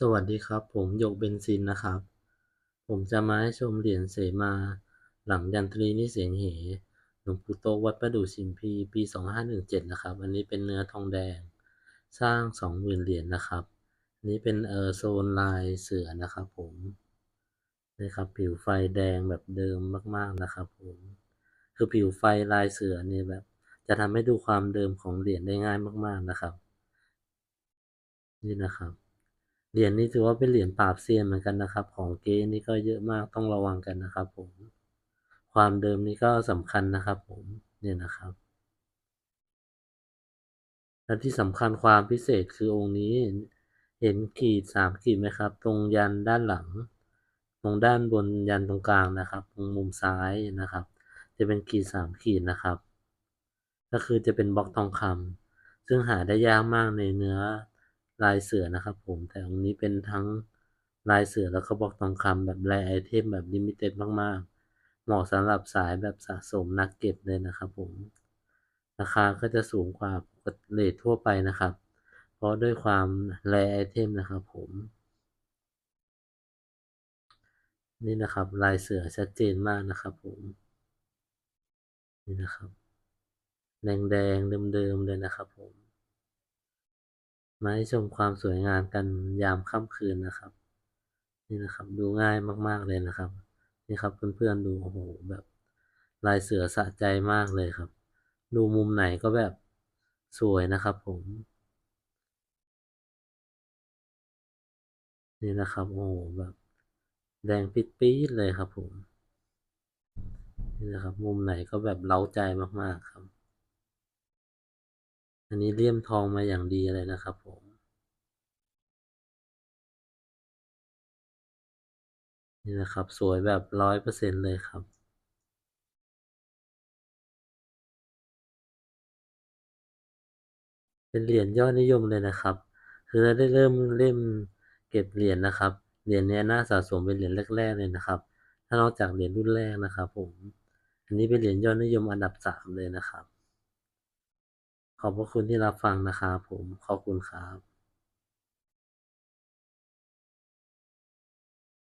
สวัสดีครับ ผมหยกเบนซินนะครับ ผมจะมาให้ชมเหรียญเสมา หลังยันตรีนิเสียงเหหลวงปู่โตวัดประดู่ชิมพี ปี 2517 นะครับ อันนี้เป็นเนื้อทองแดง สร้าง 20,000 เหรียญนะครับอันนี้เป็นเออโซนลายเสือนะครับผมนี่ครับผิวไฟแดงแบบเดิมมาก ๆนะครับผม คือผิวไฟลายเสือเนี่ยแบบ จะทำให้ดูความเดิมของเหรียญได้ง่ายมาก ๆนะครับ นี่นะครับ เหรียญนี้ถือว่าเป็นเหรียญปราบเซียนเหมือนกันนะครับ ของเก๊นี่ก็เยอะมากต้องระวังกันนะครับ ผม ความเดิมนี่ก็สำคัญนะครับ ผมเนี่ยนะครับ และที่สำคัญความพิเศษคือองค์นี้ เห็นขีดสามขีดไหมครับ ตรงยันด้านหลัง ตรงด้านบนยันตรงกลางนะครับ ตรงมุมซ้ายนะครับ จะเป็นขีดสามขีดนะครับ ก็คือจะเป็นบล็อกทองคำซึ่งหาได้ยากมากในเนื้อ ลายเสือนะครับผมแต่องค์นี้เป็นทั้งลายเสือแล้วก็บล็อกทองคำแบบแรไอเทมแบบลิมิเต็ดมากๆ เหมาะสำหรับสายแบบสะสมนักเก็บเลยนะครับผม ราคาก็จะสูงกว่าเลททั่วไปนะครับ เพราะด้วยความแรไอเทมนะครับผม นี่นะครับลายเสือชัดเจนมากนะครับผม นี่นะครับ แดงๆเดิมๆเลยนะครับผม มาให้ชมความสวยงามกันยามค่ำคืนนะครับ นี่นะครับดูง่ายมากๆเลยนะครับ นี่ครับเพื่อนๆดูโอ้โหแบบลายเสือสะใจมากเลยครับ ดูมุมไหนก็แบบสวยนะครับผม นี่นะครับโอ้โหแบบแดงปิดปี๊ดเลยครับผม นี่นะครับ มุมไหนก็แบบเล้าใจมากๆครับ นนี้เลี่ยมทองมาอย่างดีเลยนะครับผมนี่นะครับ สวยแบบร้อยเปอร์เซ็นต์เลยครับเป็นเหรียญยอดนิยมเลยนะครับ คือถ้าได้เริ่มเล่มเก็บเหรียญนะครับ เหรียญเนี้ยน่าสะสมเป็นเหรียญแรกๆเลยนะครับ ถ้านอกจากเหรียญรุ่นแรกนะครับผม อันนี้เป็นเหรียญยอดนิยมอันดับสามเลยนะครับ ขอบพระคุณที่รับฟังนะครับผม ขอบคุณครับ